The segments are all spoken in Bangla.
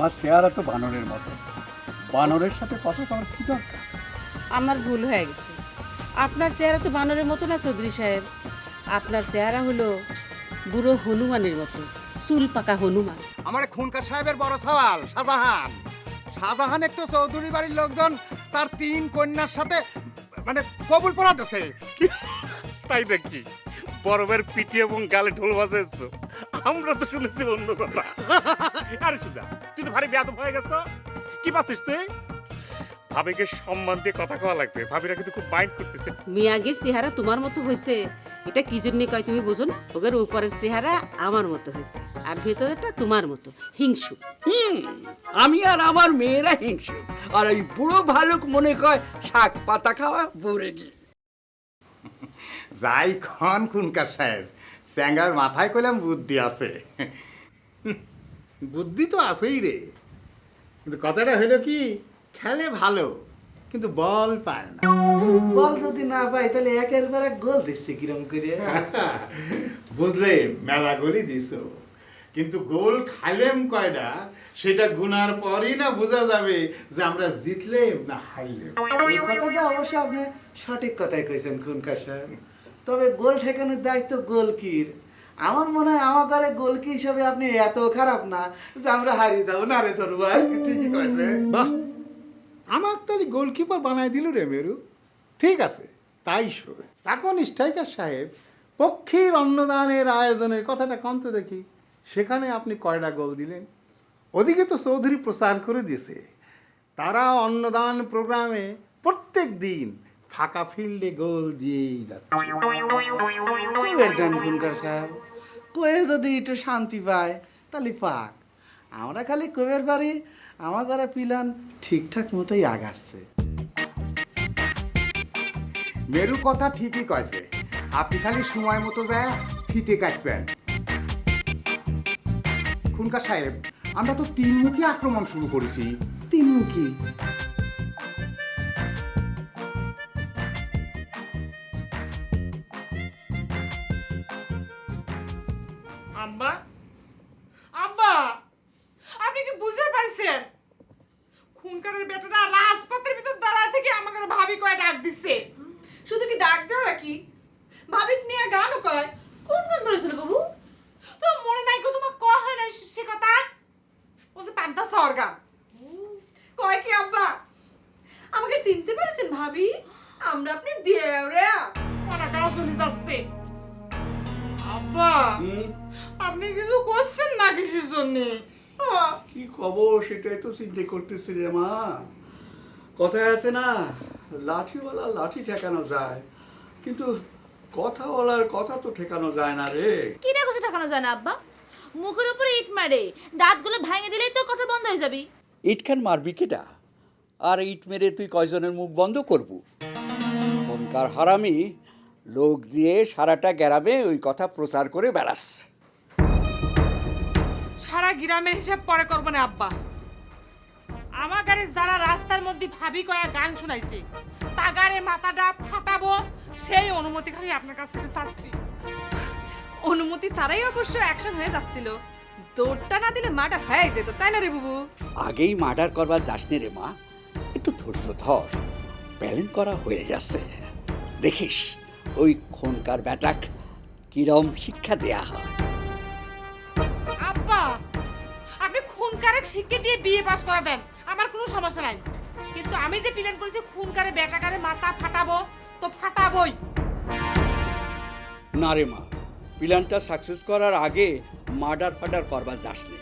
আমার চেহারা তো বানরের মতো। বানরের সাথে কথা করার কি দরকার? আমার ভুল হয়ে গেছে। আপনার চেহারা তো বানরের মতো না চৌধুরী সাহেব। আপনার চেহারা হলো বুড়ো হনুমানের মতো চুল পাকা হনুমান। আমার খুনকার সাহেবের বড় সওয়াল শাহজাহান। শাহজাহান একটু চৌধুরী বাড়ির লোকজন তার তিন কন্যার সাথে মানে কবুল পড়াতেছে তাই নাকি? বরফের পিঠে এবং গালে ঢোল বাজাইছো। আমরা তো শুনেছি অন্য কথা। আরে সুজা তুই তো ভারী বেয়াদব হয়ে গেছ। কি পাচ্ছিস তুই? ভাবিকে সম্মান দিয়ে কথা কওয়া লাগবে। ভাবিরা কিন্তু খুব মাইন্ড করতেছে। মিয়াগের চেহারা তোমার মতো হয়েছে। এটা কি জন্য কয় তুমি বুঝুন ওদের উপরের চেহারা আমার মতো হয়েছে। আর ভেতরেটা তোমার মতো হিংসু হুম আমি আর আমার মেয়েরা হিংসু আর ওই বুড়ো ভালুক মনে কয় শাক পাতা খাওয়া বুড়ে গিয়ে। যাই খন খুনকার সাহেব স্যাঙ্গার মাথায় কইলাম বুদ্ধি আছে। বুদ্ধি তো আছেই রে। কিন্তু কথাটা হলো কি খেলে ভালো কিন্তু বল পায় না। বল যদি না পাই তাহলে একের পর এক গোল দিচ্ছে কিরম করে বুঝলে মেলা গোলই দিছ। কিন্তু গোল খাইলেম কয়টা সেটা গুনার পরই না বোঝা যাবে যে আমরা জিতলেম না হারলেম। এই কথাটা অবশ্য আপনি সঠিক কথাই কইছেন খুনকার সাহেব। তবে গোল ঠেকানোর দায়িত্ব গোলকির। আমার মনে হয় আমার ঘরে গোলকি হিসাবে আপনি এত খারাপ না যে আমরা হারিয়ে যাব। না রে সরু ভাই, ঠিকই কয়েছে আমার তো গোলকিপার বানাই দিল রে মেরু। ঠিক আছে, তাই শোবে তখন স্ট্রাইকার সাহেব পক্ষীর অন্নদানের আয়োজনের কথাটা কন্ত দেখি। সেখানে আপনি কয়টা গোল দিলেন? ওদিকে তো চৌধুরী প্রচার করে দিয়েছে। তারা অন্নদান প্রোগ্রামে প্রত্যেক দিন ফাঁকা ফিল্ডে গোল দিয়েই যাচ্ছে। কইবের দেন খুনকার সাহেব? কয়ে যদি একটু শান্তি পায় তাহলে পাক। আমরা খালি কবের বাড়ি আমার ঘরে পিলান ঠিকঠাক মতোই আগাচ্ছে। মেরু কথা ঠিকই কয়েছে আপনি খালি সময় মতো যায় ফিতে কাটবেন। খুনকা সাহেব আমরা তো তিনমুখী আক্রমণ শুরু করেছি। তিনমুখী? খুনকারের বেটাটা রাজপথের ভিতর দাঁড়ায় থেকে আমাকে ভাবি কয় ডাক দিচ্ছে শুধু কি ডাক দেওয়া নাকি ভাবিক নিয়ে গানও কয়? কোন গান করেছিল বাবু? তো মনে নাই গো তোমার কয় হয় নাই সে কথা? ও যে পান্তা সরগান কয় কি আব্বা? আমাকে চিনতে পেরেছেন ভাবি? আমরা আপনি দেওরা। গাও চলে যাচ্ছে। আব্বা আপনি কিছু করছেন না কিসের জন্যে? কি খবর? সেটাই তো চিন্তা করতেছি রে মা। কথায় আছে না লাঠিওয়ালা লাঠি ঠেকানো যায় কিন্তু কথাওয়ালার কথা তো ঠেকানো যায় না রে। কি রে কিছু ঠেকানো যায় না আব্বা? মুখের উপরে ইট মারে দাঁতগুলো ভেঙে দিলেই তোর কথা বন্ধ হয়ে যাবি। ইটখান মারবি কেটা আর ইট মেরে তুই কয়জনের মুখ বন্ধ করবু? কোনকার হারামি লোক দিয়ে সারাটা গ্যারামে ওই কথা প্রচার করে বেড়াস সারা গ্রামের হিসাব পরে করব না আব্বা। আমার গাড়ি যারা রাস্তার মধ্যে ভাবি কয়া গান শুনাইছে তাগারে মাথাটা ফাটাবো সেই অনুমতি খালি আপনার কাছ থেকে চাচ্ছি। অনুমতি ছাড়াই অবশ্য অ্যাকশন হয়ে যাচ্ছিল। দৌড়টা না দিলে মার্ডার হয়ে যেত তাই না রে বুবু? আগেই মার্ডার করবার যাস নে রে মা। একটু ধৈর্য ধর। প্ল্যান করা হয়ে গেছে। দেখিস ওই খনকার ব্যাটাক কিরম শিক্ষা দেয়া হয়। আপনি খুন কারেক শিখে দিয়ে বিয়ে পাস করা দেন। আমার কোনো সমস্যা নাই। কিন্তু আমি যে প্ল্যান করেছি খুন কারে বেটাকারে মাথা ফাটাবো তো ফাটাবই। না রে মা প্ল্যানটা সাকসেস করার আগে মার্ডার ফাডার করবার যাস নে।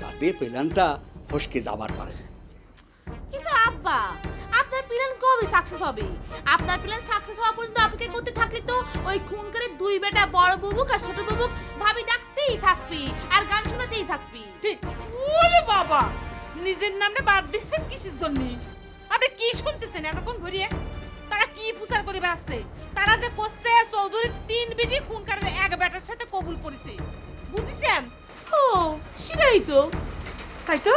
তাতে প্ল্যানটা ফসকে যাবার পারে। কিন্তু আব্বা কবে সাকসেস হবে? আপনার প্ল্যান সাকসেস হওয়া পর্যন্ত অপেক্ষা করতে থাকলে তো ওই খুন করে দুই বেটা বড় বুবুক আর ছোট বুবুক ভাবি ডাকতেই থাকবি আর গান শোনাতেই থাকবি। ঠিক। ওলে বাবা! নিজের নামটা বাদ দিচ্ছেন কিসের জন্য? আপনি কি শুনতেছেন এতক্ষণ ঘুরিয়ে তারা কি প্রচার করে বেড়াচ্ছে? তারা যে করছে চৌধুরী তিন বিটি খুন কারের এক বেটার সাথে কবুল করেছে। বুঝেছেন? ও সেটাই তো। তাই তো?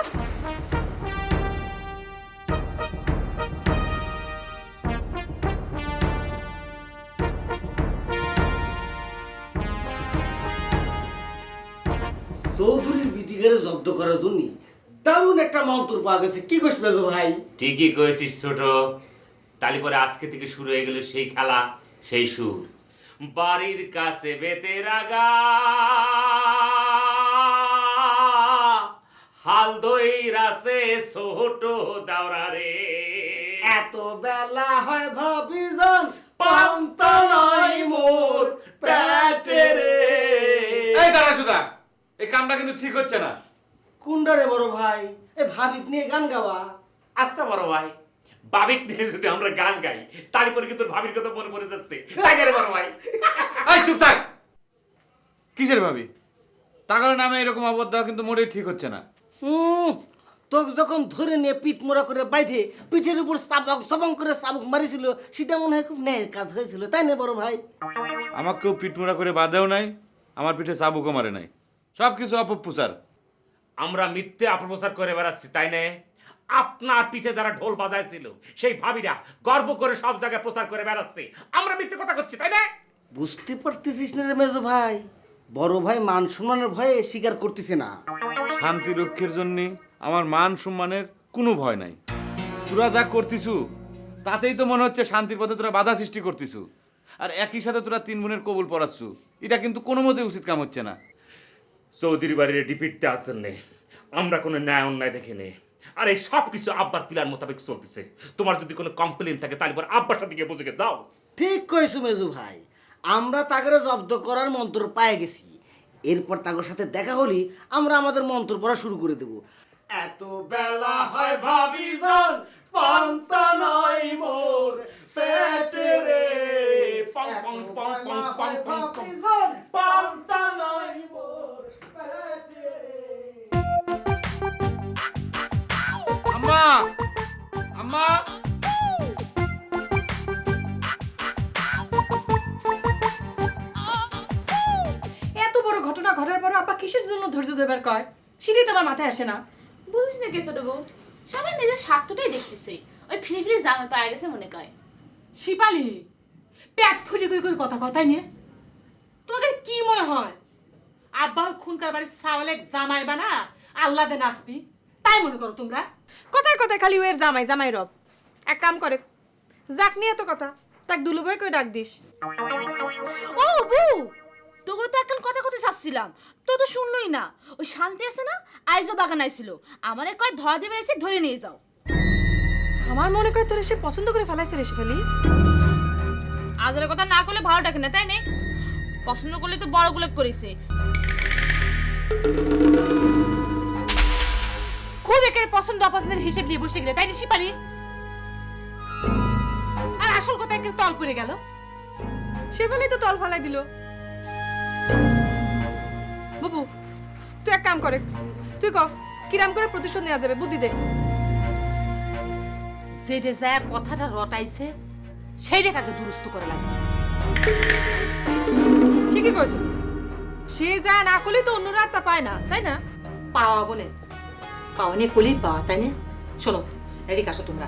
চৌধুরীর জব্দ করার জন্য দারুণ একটা মন্ত্র পাওয়া গেছে। কি কইস মেজো ভাই? ঠিকই কয়েছিস ছোট। তালি পরে আজকে থেকে শুরু হয়ে গেল সেই খেলা সেই সুর। বাড়ির কাছে বেতের আগা হাল দই রাসে ছোট দাওরা রে। এত বেলা হয় ভাবিজন পান্তা নাই মোর পেটে রে। এই দাঁড়া সুদা এই কামটা কিন্তু ঠিক হচ্ছে না। কুন্ডারে বড় ভাই এ ভাবিক নিয়ে গান গাওয়া। আচ্ছা বড় ভাই ভাবিক নিয়ে যদি আমরা গান গাই তালি পরে কিন্তু ভাবির কথা মনে পড়ে যাচ্ছে। তাই রে বড় ভাই। এই চুপ থাক। কিসের ভাবি? টাকার নামে এরকম অবদ্ধ কিন্তু মোটেই ঠিক হচ্ছে না। হুম তোকে যখন ধরে নিয়ে পিঠ মোড়া করে বাইধে পিঠের উপর চাবক চবং করে চাবুক মারিছিল সেটা মনে হয় খুব ন্যায়ের কাজ হয়েছিল তাই না বড় ভাই? আমাকেও পিঠমোড়া করে বাঁধেও নাই আমার পিঠে চাবুকও মারে নাই। সব কিছু অপপ্রচার। আমরা মিথ্যে অপপ্রচার করে বেড়াচ্ছি তাই না? আপনার পিঠে যারা ঢোল বাজাইছিল সেই ভাবিরা গর্ব করে সব জায়গায় প্রচার করে বেড়াচ্ছে। আমরা মিথ্যে কথা করছি তাই না? বুঝতে পারতেছিস না রে মেজো ভাই। বড় ভাই মান সম্মানের ভয়ে স্বীকার করতেছে না। শান্তি রক্ষের জন্য আমার মান সম্মানের কোনো ভয় নাই। তোরা যা করতিছু তাতেই তো মনে হচ্ছে শান্তির পথে তোরা বাধা সৃষ্টি করতিছু। আর একই সাথে তোরা তিন বোনের কবুল পড়াচ্ছু। এটা কিন্তু কোনো মতে উচিত কাম হচ্ছে না। চৌধুরী বাড়ির ডিপিটটা আছেন নে। আমরা কোনো ন্যায় অন্যায় দেখিনি আর এই সব কিছু আব্বার প্ল্যান মোতাবেক চলতেছে। তোমার যদি কোনো কমপ্লেন থাকে তাহলে পর আব্বার সাথে গিয়ে বুঝে যাও। ঠিক কইছো মেজু ভাই। আমরা তাকে জব্দ করার মন্ত্র পায়ে গেছি। এরপর তাদের সাথে দেখা হলি আমরা আমাদের মন্ত্র পড়া শুরু করে দেব। এত বেলা হয় ভাবিজন পান্তা নাই মোর পেটে রে। পং পং পং পং পং পং পং। পান্তা নাই আম্মা! আম্মা! এত বড় ঘটনা ঘটার পর আব্বা কিসের জন্য ধৈর্য দেবার কয়? সেটাই তো আমার মাথায় আসে না। বুঝিস না কে ছোট বউ? সবাই নিজের স্বার্থটাই দেখতেছে। ওই ফ্রি ফ্রি জামা পায়ে গেছে মনে কয়। শিপালি পেট ফুটে করে করে কথা কথাই নিয়ে। তোমাকে কি মনে হয়? আব্বা খুনকার বাড়ির সাওয়ালে জামাই বানা আল্লাহ দে নাচবি। তাই মনে করো তোমরা? কথায় কথায় খালি ওয়ের জামাই জামাই রব। এক কাম করে যাক নিয়ে এত কথা তাক দুলুভাই কই ডাক দিস। ও বউ তোগুলো তো একখান কথা কথা চাচ্ছিলাম তো তো শুনলই না। ওই শান্তি আছে না আইজো বাগান আইছিল আমারে কয় ধরা দেবে এসে ধরে নিয়ে যাও। আমার মনে করে তোর সে পছন্দ করে ফেলাইছে রে ফেলি। আজের কথা না করলে ভালো ডাকে না তাই নেই পছন্দ করলে তো বড় গোলাপ করেছে। একের পছন্দ অপছন্দের হিসেব নিয়ে বসে গেলে, তাই না শিপালি? আর আসল কথা তল পড়ে গেল। ফেলেই তো তল ফালাই দিল। বাবু, তুই এক কাম করে, তুই ক, কিরাম করে প্রতিশোধ নেওয়া যাবে, বুদ্ধি দে। কথাটা রটাইছে সেই রেখাকে দুরুস্ত করে লাগবে। ঠিকই কইছো। সে যা না করলে তো অন্যরা আর তা পায় না, তাই না? পাওয়া বলে। পাওয়া তাই না? শোনো, এদিকে আসো তোমরা।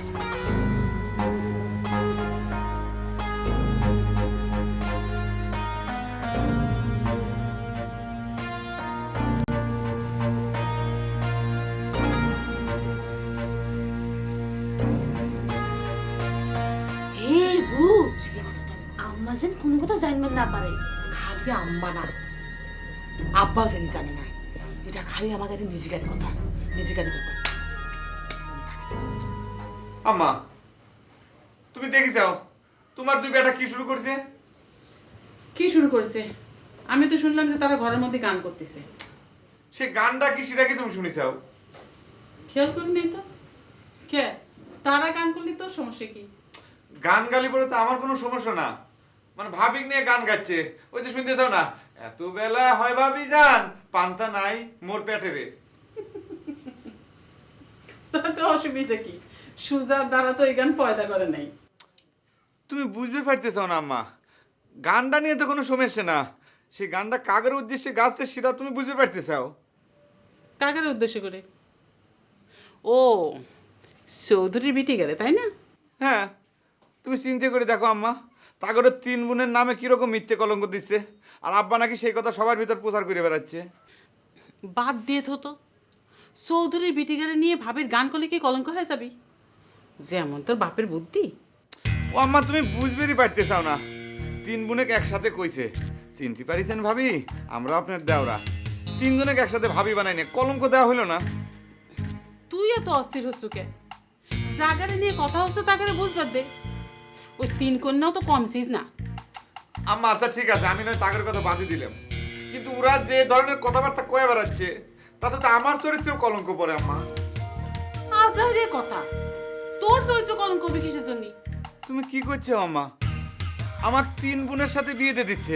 আম্মা যেন কোনো কথা জানবেন না পারে। খালি আম্মা না, আব্বা জানি জানে না। এটা খালি আমাদের নিজেকার কথা। নিজেকার ব্যাপার আম্মা তুমি দেখি যাও তোমার দুই বেটা কি শুরু করছে? কি শুরু করছে? আমি তো শুনলাম যে তারা ঘরের মধ্যে গান করতেছে। সে গানটা কি সেটা কি তুমি শুনেছাও খেয়াল করি নেই তো? কে? তারা গান করলে তো সমস্যা কি? গান গালি পরে তো আমার কোনো সমস্যা না। মানে ভাবিক নিয়ে গান গাচ্ছে। ওই যে শুনতে চাও না? এত বেলা হয় ভাবি যান পান্তা নাই মোর পেটে রে। তাতে অসুবিধা কি? সুজার দ্বারা তো এই গান পয়দা করে নাই। তুমি বুঝতে পারতেছ না আম্মা। গানটা নিয়ে তো কোনো সমস্যা না। সেই গানটা কাগের উদ্দেশ্যে গাচ্ছে সেটা তুমি বুঝতে পারতেছাও। কাকের উদ্দেশ্য করে? ও চৌধুরী বিটি গেলে তাই না? হ্যাঁ তুমি চিন্তা করে দেখো আম্মা। তাগরের তিন বোনের নামে কীরকম মিথ্যে কলঙ্ক দিচ্ছে। আর আব্বা নাকি সেই কথা সবার ভিতর প্রচার করে বেড়াচ্ছে। বাদ দিয়ে তো। চৌধুরীর বিটিগারে নিয়ে ভাবের গান করলে কি কলঙ্ক হয়ে যাবি? যেমন তোর বাপের বুদ্ধি। ও আম্মা তুমি বুঝবেরই পারতে চাও না। তিন বোনেক একসাথে কইছে চিনতে পারিছেন ভাবি? আমরা আপনার দেওরা। তিনজনেক একসাথে ভাবি বানাই না কলঙ্ক দেওয়া হলো না। তুই এত অস্থির হচ্ছু কে? জাগারে নিয়ে কথা হচ্ছে তাকে বুঝবার দে। ওই তিন কন্যাও তো কমছিস না। আম্মা আচ্ছা ঠিক আছে আমি নয় তাগের কথা বাদই দিলাম। কিন্তু ওরা যে ধরনের কথাবার্তা কয়ে বেড়াচ্ছে তাতে তো আমার চরিত্রেও কলঙ্ক পড়ে আম্মা। আজারে কথা। তোর চরিত্র কলঙ্ক হবে কিসের জন্য? তুমি কি করছ আম্মা? আমার তিন বোনের সাথে বিয়ে দিয়ে দিচ্ছে।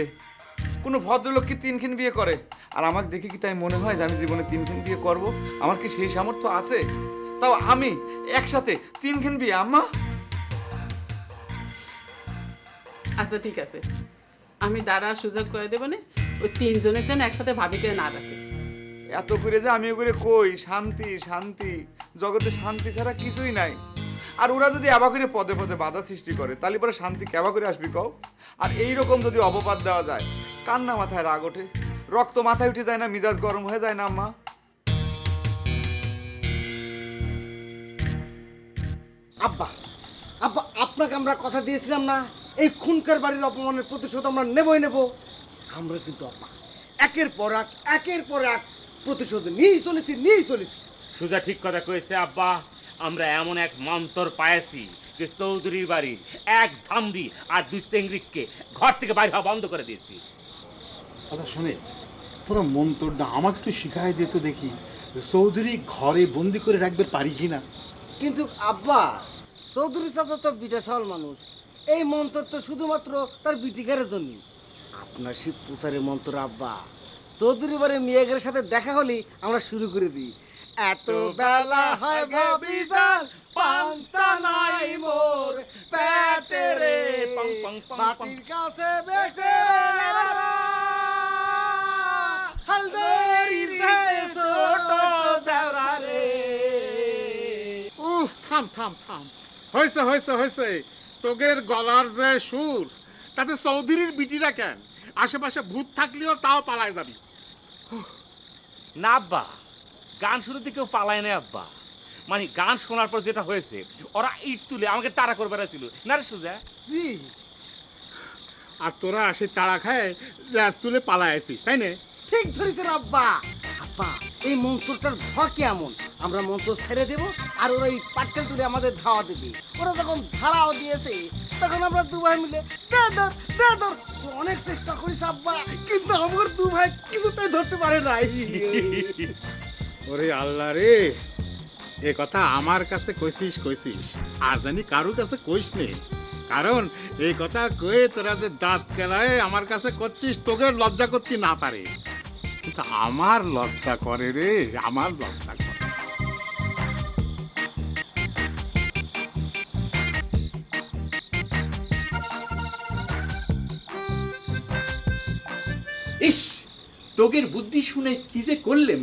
কোনো ভদ্রলোক কি তিনখান বিয়ে করে? আর আমাকে দেখে কি তাই মনে হয় যে আমি জীবনে তিনখান বিয়ে করব? আমার কি সেই সামর্থ্য আছে? তাও আমি একসাথে তিনখান বিয়ে আম্মা? আচ্ছা ঠিক আছে। আমি দাঁড়া সুযোগ করে দেবো না। ওই তিনজনের যেন একসাথে ভাবি করে না ডাকে এত করে যে আমি করে কই, শান্তি শান্তি। জগতে শান্তি ছাড়া কিছুই নাই। আর ওরা যদি আবা করে পদে পদে বাধা সৃষ্টি করে, তাহলে পরে শান্তি কেবা করে আসবি কও? আর এই রকম যদি অপবাদ দেওয়া যায়, কান্না মাথায় রাগ ওঠে। রক্ত মাথায় উঠে যায় না, মিজাজ গরম হয়ে যায় না, আম্মা? আব্বা আব্বা, আপনাকে আমরা কথা দিয়েছিলাম না, এই খুনকার বাড়ির অপমানের প্রতিশোধ আমরা নেবই নেব। আমরা কিন্তু আব্বা একের পর এক, একের পর এক প্রতিশোধ নিয়েই চলেছি নিয়েই চলেছি। সুজা ঠিক কথা কয়েছে আব্বা আমরা এমন এক মন্তর পায়াছি যে চৌধুরীর বাড়ির এক ধামরি আর দুই চেংরিককে ঘর থেকে বাইরে হওয়া বন্ধ করে দিয়েছি। আচ্ছা শুনে তোরা মন্তরটা আমাকে একটু শিখাই দিত দেখি যে চৌধুরী ঘরে বন্দি করে রাখবে পারি কি না। কিন্তু আব্বা চৌধুরী চাচা তো বিদেশাল মানুষ। এই মন্তর তো শুধুমাত্র তার বিটিকারের জন্য আপনার শিব পূজারের মন্ত্র আব্বা চৌধুরী বাড়ির মেয়েদের সাথে দেখা হলেই আমরা শুরু করে দিই। এত বেলা হয় ভাবি যান পান্তা নাই মোর পেটে রে। পং, পং, পং, পং। মাটির কাছে বেটে হালদারি ছোট দেওরা রে। উফ থাম থাম থাম। হয়েছে হয়েছে হয়েছে। তোগের গলার যে সুর তাতে চৌধুরীর বিটিরা কেন? আশেপাশে ভূত থাকলেও তাও পালায় যাবি। না আব্বা। গান শুরুতে কেউ পালায় না আব্বা। মানে গান শোনার পর যেটা হয়েছে ওরা ইট তুলে আমাকে তাড়া করে বেড়াছিল না রে সুজা? আর তোরা আসে তাড়া খায় ল্যাস তুলে পালায় আসিস তাই না? ঠিক ধরেছেন আব্বা। আব্বা এই মন্ত্রটার ধোয়া কেমন? আমরা মন্ত্র ছেড়ে দেব আর ওরা এই পাটকেল তুলে আমাদের ধাওয়া দেবে। ওরা যখন ধারাও দিয়েছে তখন আমরা দু ভাই মিলে, দে ধর দে ধর অনেক চেষ্টা করিস আব্বা, কিন্তু আমার দু ভাই কিছুতেই ধরতে পারে নাই। ওরে আল্লাহ রে, এ কথা আমার কাছে কইছিস কইছিস। আর জানি কারোর কাছে কইস নে। কারণ এই কথা কয়ে তোরা যে দাঁত কেলায় আমার কাছে করছিস, তোকে লজ্জা করতে না পারে। কিন্তু আমার লজ্জা করে রে, আমার লজ্জা তোগের বুদ্ধি শুনে কি যে করলেম?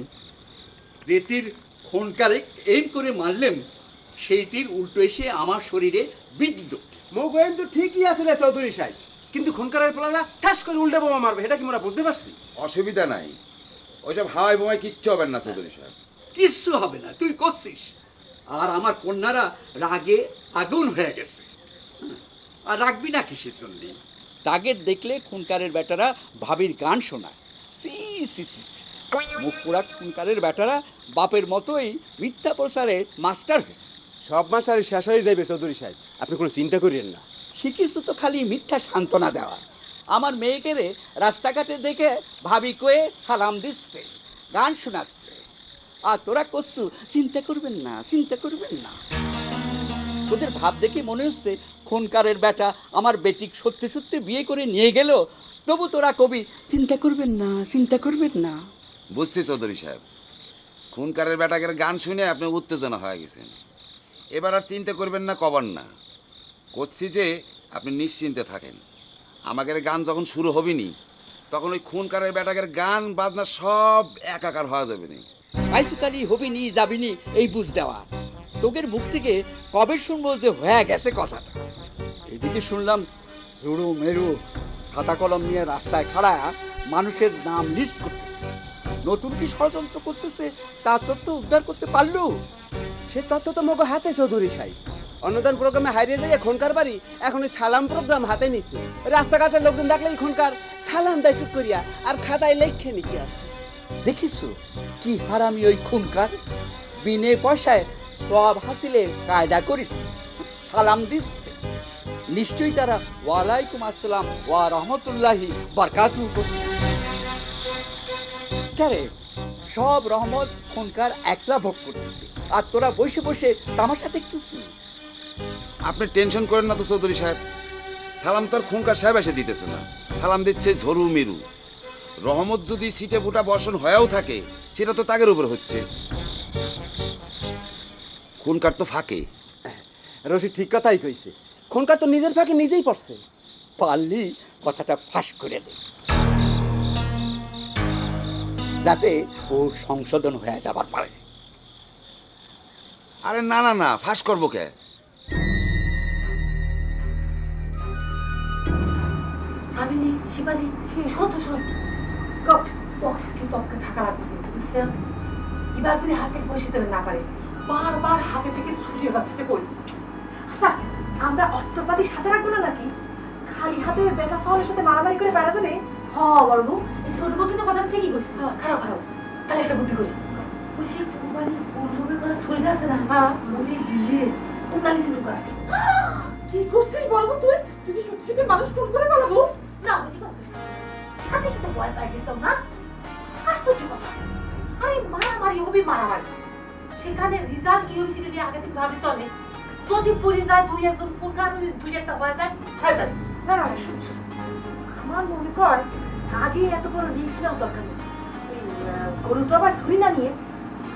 যে তীর খনকারে এম করে মারলেম সেই তীর উল্টো এসে আমার শরীরে বিঁধল। মগোয়েন তো ঠিকই আছে রে চৌধুরী সাহেব কিন্তু খনকারের পোলারা ঠাস করে উল্টে বোমা মারবে এটা কি আমরা বুঝতে পারছি? অসুবিধা নাই। ওইসব হাওয়াই বোমায় কিচ্ছু হবে না চৌধুরী সাহেব। কিচ্ছু হবে না তুই করছিস। আর আমার কন্যারা রাগে আগুন হয়ে গেছে। আর রাখবি না কিসের জন্যে? তাকে দেখলে খুনকারের বেটারা ভাবির গান শোনায়। সি সি সি। মুখ পোড়া খুনকারের বেটারা বাপের মতোই মিথ্যা প্রচারে মাস্টার হয়েছে। সব মাস আর শেষ হয়ে যাবে চৌধুরী সাহেব। আপনি কোনো চিন্তা করিয়েন না। শিখিস তো খালি মিথ্যা সান্ত্বনা দেওয়া। আমার মেয়েকে রে রাস্তাঘাটে দেখে ভাবি কয়ে সালাম দিচ্ছে গান শোনাচ্ছে। আর তোরা করছু চিন্তা করবেন না চিন্তা করবেন না। ওদের ভাব দেখে মনে হচ্ছে খনকারের বেটা আমার বেটিক সত্যি সত্যি বিয়ে করে নিয়ে গেল তবু তোরা কবি চিন্তা করবেন না চিন্তা করবেন না। বুঝছি চৌধুরী সাহেব। খুনকারের বেটাকের গান শুনে আপনি উত্তেজনা হয়ে গেছেন। এবার আর চিন্তা করবেন না কবার না। করছি যে আপনি নিশ্চিন্তে থাকেন। আমাদের গান যখন শুরু হবেনি তখন ওই খুনকারের বেটাকের গান বাজনা সব একাকার হওয়া যাবে না। আইসুকালি হবিনি যাবিনি এই বুঝ দেওয়া। তোকের মুখ থেকে কবে শুনব যে হয়ে গেছে কথাটা? এদিকে শুনলাম জুড়ো মেরু খাতা কলম নিয়ে রাস্তায় খাড়া মানুষের নাম লিস্ট করতেছে। নতুন কি ষড়যন্ত্র করতেছে তার তথ্য উদ্ধার করতে পারল? সে তথ্য তো মগো হাতে চৌধুরী সাহেব। অনুদান প্রোগ্রামে হারিয়ে যাই এখনকার বাড়ি এখন ওই সালাম প্রোগ্রাম হাতে নিছে। রাস্তাঘাটের লোকজন দেখলে এখনকার সালাম দেয় টুক করিয়া আর খাতায় লেখে নিকে আছে। দেখিছো কি হারামি ওই খুনকার? বিনে পয়সায় সব হাসিলে কায়দা করিস সালাম দিচ্ছে। নিশ্চয়ই তারা ওয়ালাইকুম আসসালাম ওয়া রহমতুল্লাহি বারকাতু ক্যারে সব রহমত খুনকার একলা ভোগ করতেছে। আর তোরা বসে বসে তামাশা দেখতেছিস। আপনি টেনশন করেন না তো চৌধুরী সাহেব। সালাম তো আর খুনকার সাহেব এসে দিতেছে না। সালাম দিচ্ছে ঝরু মিরু। রহমত যদি সিটে ফুটা বর্ষণ হয়েও থাকে সেটা তো তাগের উপর হচ্ছে। খুনকার তো ফাঁকে। রশি ঠিক কথাই কইছে। খনকার তো নিজের ফাঁকে নিজেই পড়ছে। পারলি কথাটা ফাঁস করে দে। যাতে ও সংশোধন হয়ে যাবার পারে। আরে না না না ফাঁস করব কে? শোন কিন্তু থাকা লাগবে বুঝতে এবার তিনি হাতে বসে না পারে বারবার হাতে থেকে ছুটে যাচ্ছে কই? আচ্ছা আমরা অস্ত্রপাতি সাথে রাখব না নাকি? খালি হাতে বেটা শহরের সাথে মারামারি করে বেড়া যাবে হ বলব এই ছোট বউ কিন্তু কথা ঠিকই কইছে। খারাপ খারাপ। তাহলে একটা বুদ্ধি করি। বলছি মানে ছড়ি আছে না? হ্যাঁ। দিয়ে উনালি শুরু করা কি করছিস বলব তুই? তুই সত্যি মানুষ ফোন করে বলব না বুঝি সাথে সাথে ভয় পাই গেছো না? আশ্চর্য কথা। আরে মারামারি হবি মারামারি সেখানে রিজাল্ট কি হয়েছে যদি আগে থেকে ভাবি চলে। যদি পড়ে যায় দুই একজন কোনখানে দুই একটা হয়ে যায় হয়ে যাবে না না শুন শুন। আমার মনে কর আগে এত বড় রিস্ক নেওয়ার দরকার নেই। গরু জবার ছুরি না নিয়ে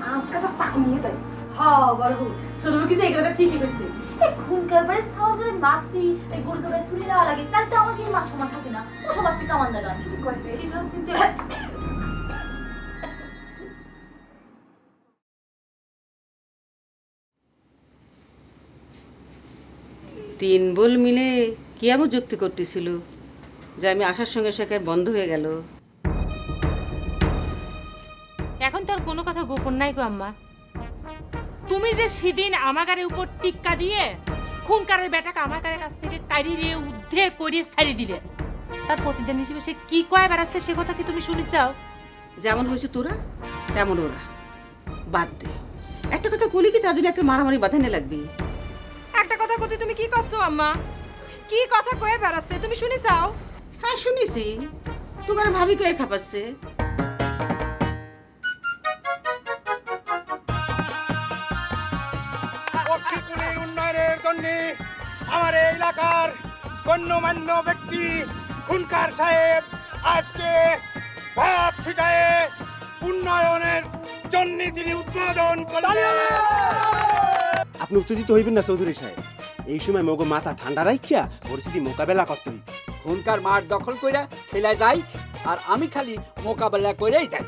আম কাটা চাকু নিয়ে যাই হ্যাঁ বড় শুরু কিন্তু এগুলো ঠিকই করছে এই খুন করবারে সাহসের মারতি এই গরু জবার ছুরি নেওয়া লাগে তাহলে তো আমাকে মাছ সমান থাকে না। ও সবার থেকে আমার লাগা ঠিকই করছে তিন বল মিলে কি এমন যুক্তি করতেছিল যে আমি আসার সঙ্গে সঙ্গে বন্ধ হয়ে গেল? এখন তোর কোনো কথা গোপন নাই গো আম্মা। তুমি যে সেদিন আমাগারে উপর টিক্কা দিয়ে খুনকারের বেটাকে আমাগারের কাছ থেকে কাড়ি নিয়ে উদ্ধে করিয়ে ছাড়ি দিলে তার প্রতিদিন হিসেবে সে কি কয় বেড়াচ্ছে সে কথা কি তুমি শুনিছাও? যেমন হয়েছে তোরা তেমন ওরা। বাদ দে। একটা কথা বলি কি তার জন্য একটা মারামারি বাঁধানে লাগবে? কথা কতি তুমি কি করছ আম্মা? কি কথা কয়ে বেড়াচ্ছে? তুমি শুনি চাও হ্যাঁ শুনেছি। তোমার ভাবি কয়ে খাপাচ্ছে। পক্ষীকুলের উন্নয়নের জন্য আমার এই এলাকার গণ্যমান্য ব্যক্তি খুনকার সাহেব আজকে ভাত ছিটায়ে উন্নয়নের জন্য তিনি উদ্বোধন করলেন। আপনি উত্তেজিত হইবেন না চৌধুরী সাহেব। এই সময় মগো মাথা ঠান্ডা রাখিয়া পরিস্থিতি মোকাবেলা করতে হইবে খুনকার মাঠ দখল কইরা খেলা যাই আর আমি খালি মোকাবেলা করেই যাই।